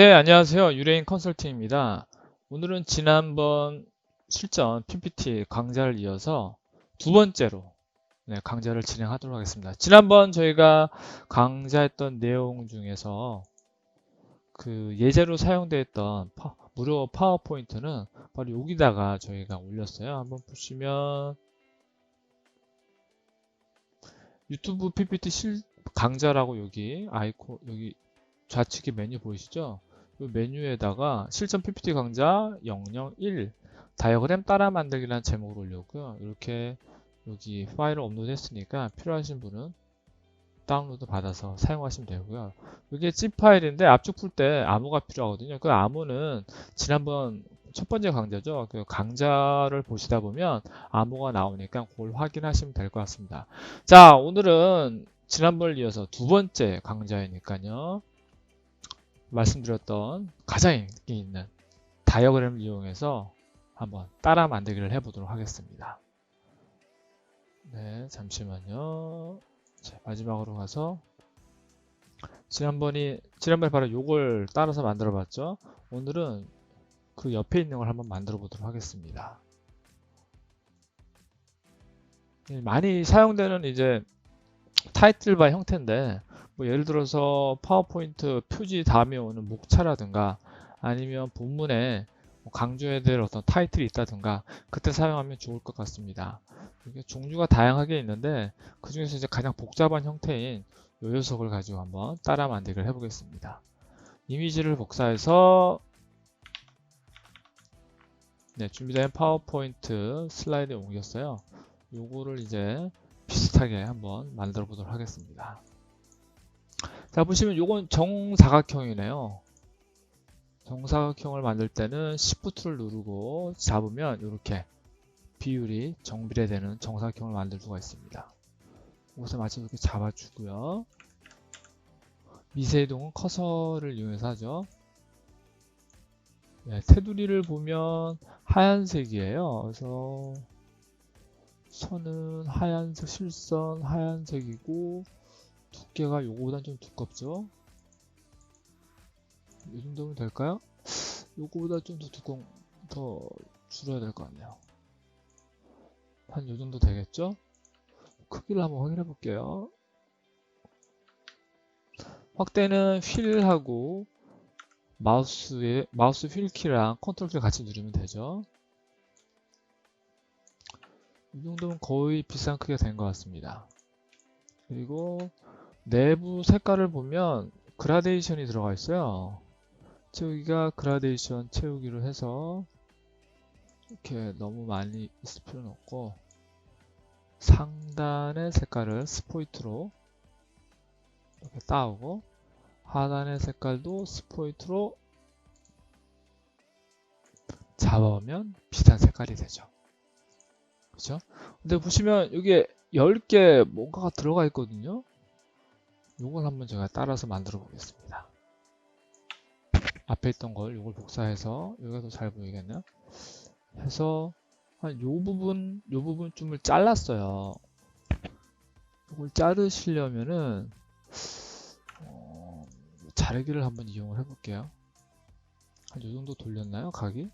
네, 안녕하세요. 유레인 컨설팅입니다. 오늘은 지난번 실전 PPT 강좌를 이어서 두 번째로 네, 강좌를 진행하도록 하겠습니다. 지난번 저희가 강좌했던 내용 중에서 그 예제로 사용되었던 파- 무료 파워포인트는 바로 여기다가 저희가 올렸어요. 한번 보시면 유튜브 PPT 실 강좌라고 여기 아이콘 여기 좌측에 메뉴 보이시죠? 이 메뉴에다가 실전 PPT 강좌 001 다이어그램 따라 만들기라는 제목으로 올렸고요. 이렇게 여기 파일을 업로드 했으니까 필요하신 분은 다운로드 받아서 사용하시면 되고요. 이게 zip 파일인데 압축 풀 때 암호가 필요하거든요. 그 암호는 지난번 첫 번째 강좌죠. 그 강좌를 보시다 보면 암호가 나오니까 그걸 확인하시면 될 것 같습니다. 자, 오늘은 지난번을 이어서 두 번째 강좌이니까요. 말씀드렸던 가장 인기 있는 다이어그램을 이용해서 한번 따라 만들기를 해보도록 하겠습니다. 네, 잠시만요. 자, 마지막으로 가서 지난번이 지난번에 바로 요걸 따라서 만들어 봤죠. 오늘은 그 옆에 있는 걸 한번 만들어 보도록 하겠습니다. 예, 많이 사용되는 이제 타이틀 바 형태인데 뭐 예를 들어서 파워포인트 표지 다음에 오는 목차라든가 아니면 본문에 뭐 강조해야 될 어떤 타이틀이 있다든가 그때 사용하면 좋을 것 같습니다. 이게 종류가 다양하게 있는데 그 중에서 이제 가장 복잡한 형태인 요 녀석을 가지고 한번 따라 만들기를 해보겠습니다. 이미지를 복사해서 네, 준비된 파워포인트 슬라이드에 옮겼어요. 요거를 이제 비슷하게 한번 만들어 보도록 하겠습니다. 자, 보시면 요건 정사각형이네요. 정사각형을 만들 때는 Shift를 누르고 잡으면 이렇게 비율이 정비례되는 정사각형을 만들 수가 있습니다. 여기서 마치 이렇게 잡아주고요. 미세이동은 커서를 이용해서 하죠. 네, 테두리를 보면 하얀색이에요. 그래서 선은 하얀색, 실선 하얀색이고 두께가 요거보단 좀 두껍죠? 이 정도면 될까요? 요거보다 좀 더 두꺼운, 더 줄여야 될 것 같네요. 한 요 정도 되겠죠? 크기를 한번 확인해 볼게요. 확대는 휠하고 마우스에, 마우스 휠 키랑 컨트롤 키를 같이 누르면 되죠. 이 정도면 거의 비싼 크기가 된 것 같습니다. 그리고 내부 색깔을 보면 그라데이션이 들어가 있어요. 채우기가 그라데이션 채우기로 해서 이렇게 너무 많이 있을 필요는 없고 상단의 색깔을 스포이트로 이렇게 따오고 하단의 색깔도 스포이트로 잡아오면 비슷한 색깔이 되죠. 그죠? 근데 보시면 여기에 10개 뭔가가 들어가 있거든요. 요걸 한번 제가 따라서 만들어 보겠습니다. 앞에 있던 걸 요걸 복사해서 여기가 더 잘 보이겠네요. 해서 한 요 부분 요 부분쯤을 잘랐어요. 이걸 자르시려면은 어, 자르기를 한번 이용을 해볼게요. 한 요 정도 돌렸나요? 각이?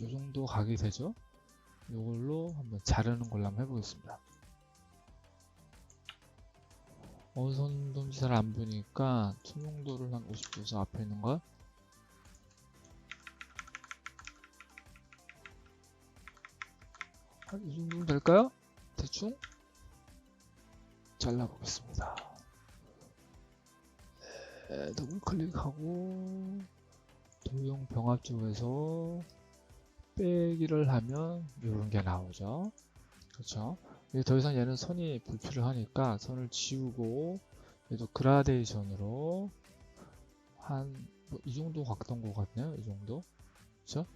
요 정도 각이 되죠? 요걸로 한번 자르는 걸로 한번 해보겠습니다. 어느 정도인지 잘 안 보니까 투명도를 한 50도에서 앞에 있는 걸 한이 정도면 될까요? 대충 잘라보겠습니다. 네, 더블 클릭하고 도형 병합 쪽에서 빼기를 하면 이런 게 나오죠. 그렇죠? 더 이상 얘는 선이 불필요하니까 선을 지우고 얘도 그라데이션으로 한 이 정도 갔던 것 같네요. 이 정도. 그렇죠?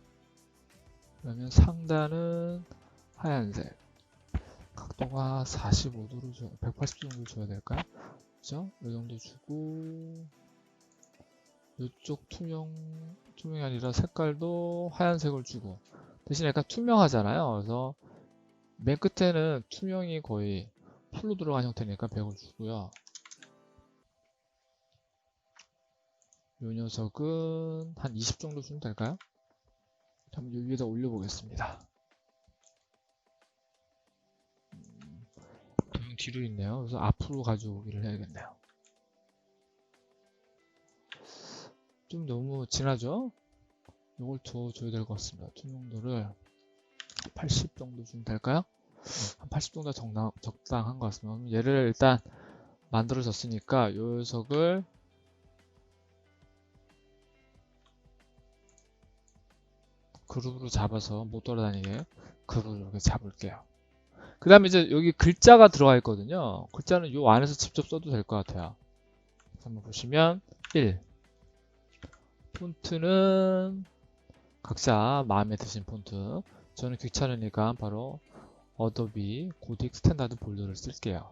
그러면 상단은 하얀색. 각도가 45도로 줘, 180도 정도 줘야 될까요? 그죠? 이 정도 주고 이쪽 투명 투명이 아니라 색깔도 하얀색을 주고 대신 약간 투명하잖아요. 그래서 맨 끝에는 투명이 거의 풀로 들어간 형태니까 100을 주고요. 요 녀석은 한 20 정도 주면 될까요? 한번 요 위에다 올려보겠습니다. 음, 뒤로 있네요. 그래서 앞으로 가져오기를 해야겠네요. 좀 너무 진하죠? 이걸 더 줘야 될 것 같습니다. 투명도를 80 정도 주면 될까요? 한 80 정도 적당, 적당한 것 같습니다. 그럼 얘를 일단 만들어졌으니까 요 녀석을 그룹으로 잡아서 못 돌아다니게 그룹으로 이렇게 잡을게요. 그 다음에 이제 여기 글자가 들어가 있거든요. 글자는 요 안에서 직접 써도 될 것 같아요. 한번 보시면 1 폰트는 각자 마음에 드신 폰트 저는 귀찮으니까 바로 어도비 고딕 스탠다드 볼드를 쓸게요.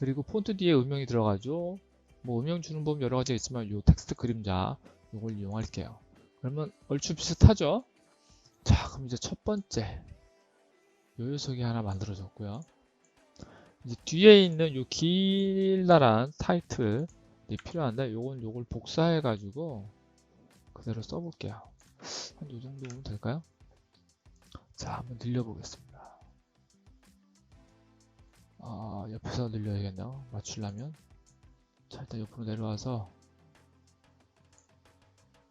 그리고 폰트 뒤에 음영이 들어가죠. 뭐 음영 주는 법 여러 가지가 있지만 요 텍스트 그림자 요걸 이용할게요. 그러면 얼추 비슷하죠? 자, 그럼 이제 첫 번째 요 녀석이 하나 만들어졌고요. 이제 뒤에 있는 요 길다란 타이틀이 필요한데 요건 요걸 복사해 가지고 그대로 써볼게요. 한요 정도면 될까요? 자, 한번 늘려보겠습니다. 아, 옆에서 늘려야겠네요. 맞추려면. 자, 일단 옆으로 내려와서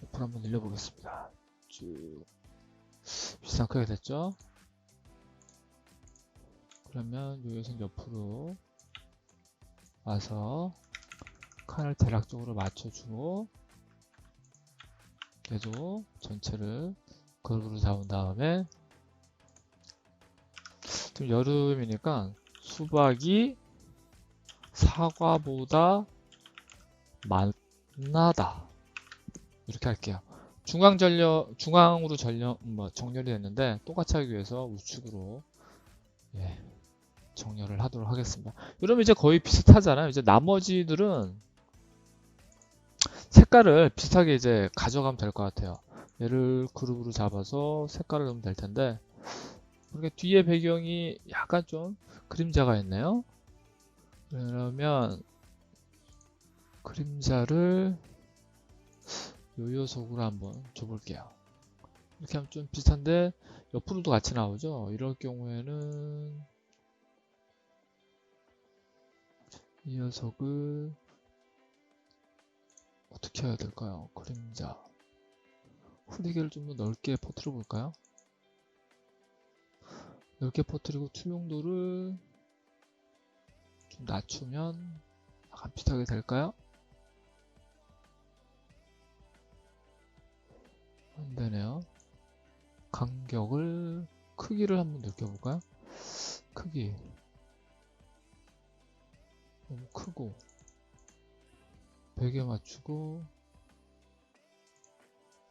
옆으로 한번 늘려보겠습니다. 쭉. 비슷한 크게 됐죠? 그러면 여기서 옆으로 와서 칸을 대략적으로 맞춰주고 계속 전체를 그룹으로 잡은 다음에 좀 여름이니까 수박이 사과보다 많나다 이렇게 할게요. 중앙 전력 중앙으로 전력 뭐 정렬이 됐는데 똑같이 하기 위해서 우측으로 예, 정렬을 하도록 하겠습니다. 그러면 이제 거의 비슷하잖아요. 이제 나머지들은 색깔을 비슷하게 이제 가져가면 될 것 같아요. 얘를 그룹으로 잡아서 색깔을 넣으면 될 텐데 이렇게 뒤에 배경이 약간 좀 그림자가 있네요. 그러면 그림자를 요요 속으로 한번 줘볼게요. 이렇게 하면 좀 비슷한데 옆으로도 같이 나오죠. 이럴 경우에는 이 녀석을 어떻게 해야 될까요? 그림자 흐리개를 좀 더 넓게 퍼뜨려 볼까요? 넓게 퍼뜨리고 투명도를 좀 낮추면 약간 비슷하게 될까요? 안 되네요. 간격을 크기를 한번 느껴볼까요? 크기 너무 크고 베개 맞추고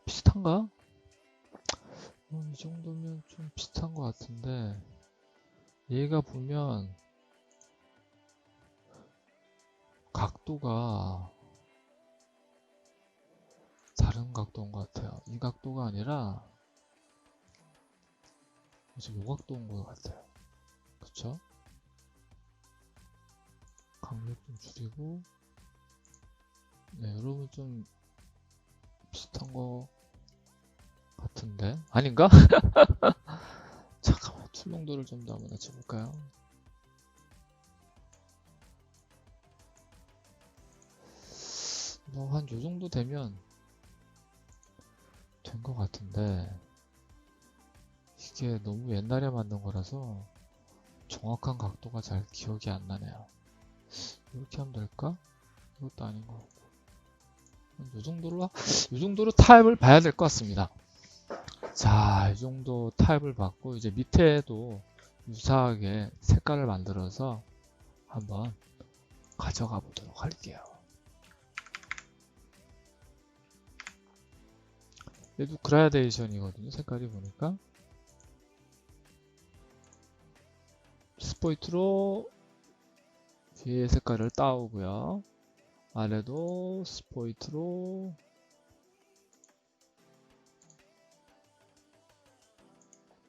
비슷한가? 어, 이 정도면 좀 비슷한 것 같은데 얘가 보면 각도가 다른 각도인 것 같아요. 이 각도가 아니라 그래서 요 각도인 것 같아요. 그쵸? 강력 좀 줄이고 네, 여러분 좀 비슷한 거 같은데 아닌가? 잠깐만 투명도를 좀 더 한번 낮춰볼까요? 뭐한 요 정도 되면 된 것 같은데 이게 너무 옛날에 만든 거라서 정확한 각도가 잘 기억이 안 나네요. 이렇게 하면 될까? 이것도 아닌 것 같고 이 정도로 이 정도로 타입을 봐야 될 것 같습니다. 자, 이 정도 타입을 받고 이제 밑에도 유사하게 색깔을 만들어서 한번 가져가 보도록 할게요. 얘도 그라데이션이거든요. 색깔이 보니까 스포이트로 뒤에 색깔을 따오고요. 아래도 스포이트로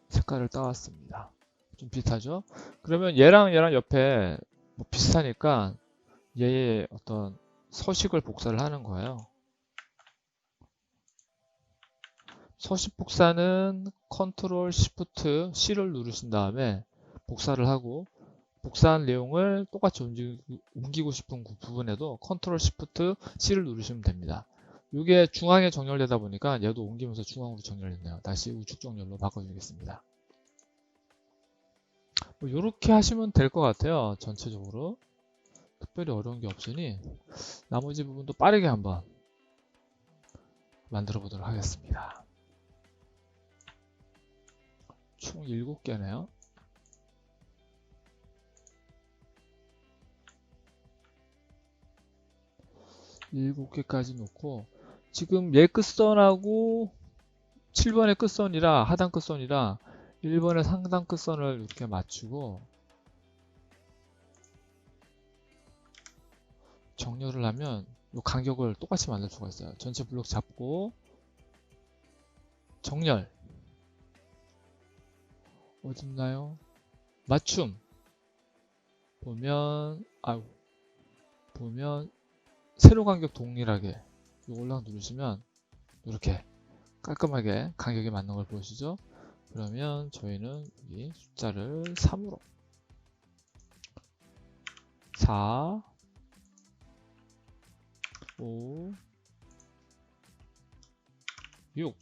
색깔을 따왔습니다. 좀 비슷하죠? 그러면 얘랑 얘랑 옆에 뭐 비슷하니까 얘의 어떤 서식을 복사를 하는 거예요. 서식 복사는 컨트롤 시프트 C를 누르신 다음에 복사를 하고 복사한 내용을 똑같이 옮기, 옮기고 싶은 구- 부분에도 컨트롤 시프트 C를 누르시면 됩니다. 이게 중앙에 정렬되다 보니까 얘도 옮기면서 중앙으로 정렬됐네요. 다시 우측 정렬로 바꿔주겠습니다. 뭐 이렇게 하시면 될 것 같아요. 전체적으로. 특별히 어려운 게 없으니 나머지 부분도 빠르게 한번 만들어 보도록 하겠습니다. 총 7개네요. 일곱 개까지 놓고 지금 얘 끝선하고 7번의 끝선이라 하단 끝선이라 1번의 상단 끝선을 이렇게 맞추고 정렬을 하면 이 간격을 똑같이 만들 수가 있어요. 전체 블록 잡고 정렬 어딨나요? 맞춤 보면 아유 보면 세로 간격 동일하게 이걸랑 누르시면 이렇게 깔끔하게 간격이 맞는 걸 보시죠? 그러면 저희는 여기 숫자를 3으로 4 5 6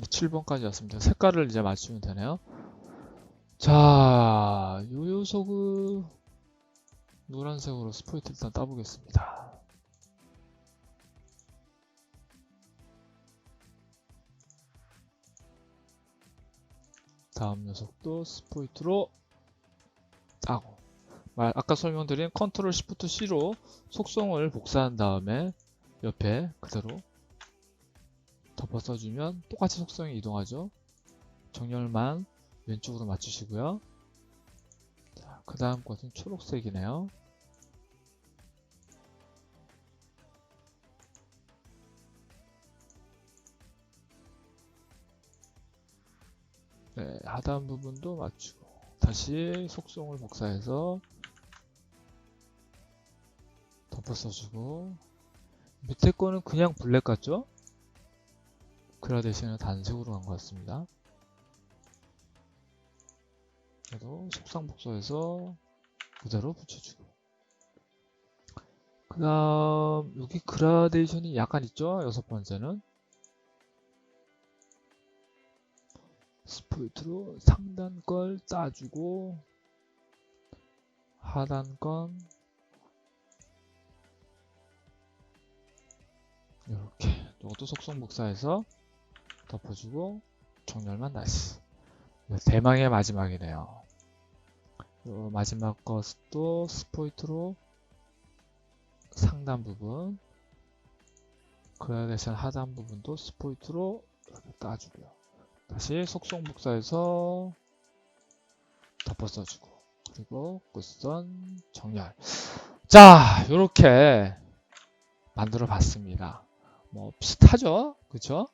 7번까지 왔습니다. 색깔을 이제 맞추면 되네요. 자, 요 요소그 노란색으로 스포이트 일단 따보겠습니다. 다음 녀석도 스포이트로 따고 말- 아까 설명드린 컨트롤 시프트 C로 속성을 복사한 다음에 옆에 그대로 덮어 써주면 똑같이 속성이 이동하죠. 정렬만 왼쪽으로 맞추시고요. 그 다음 것은 초록색이네요. 네, 하단 부분도 맞추고 다시 속성을 복사해서 덮어 써주고 밑에 거는 그냥 블랙 같죠? 그라데이션은 단색으로 간것 같습니다. 그래도 속상 복사해서 그대로 붙여주고. 그 다음 여기 그라데이션이 약간 있죠? 여섯 번째는? 스포이트로 상단 걸 따주고 하단 건 이렇게. 이것도 속성 복사해서 덮어주고 정렬만 이거 대망의 마지막이네요 요 마지막 것도 스포이트로 상단 부분 그라데이션 하단 부분도 스포이트로 이렇게 따주고요. 다시 속성 복사해서 덮어 써주고 그리고 끝선 정렬. 자 이렇게 만들어 봤습니다. 뭐 비슷하죠? 그쵸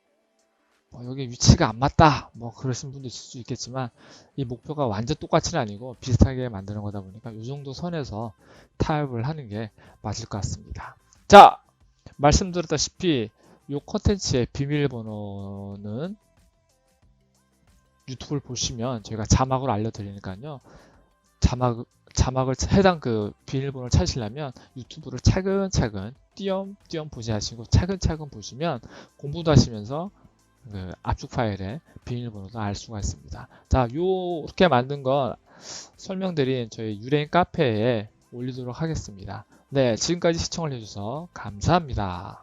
뭐 여기 위치가 안 맞다 뭐 그러신 분도 있을 수 있겠지만 이 목표가 완전 똑같이는 아니고 비슷하게 만드는 거다 보니까 이 정도 선에서 타협을 하는 게 맞을 것 같습니다. 자 말씀드렸다시피 이 컨텐츠의 비밀번호는 유튜브를 보시면 저희가 자막으로 알려드리니까요. 자막 자막을 해당 그 비밀번호를 찾으시려면 유튜브를 차근차근 띄엄띄엄 보시하시고 차근차근 보시면 공부도 하시면서 그 압축 파일의 비밀번호도 알 수가 있습니다. 자, 요렇게 만든 거 설명드린 저희 유레인 카페에 올리도록 하겠습니다. 네, 지금까지 시청을 해주셔서 감사합니다.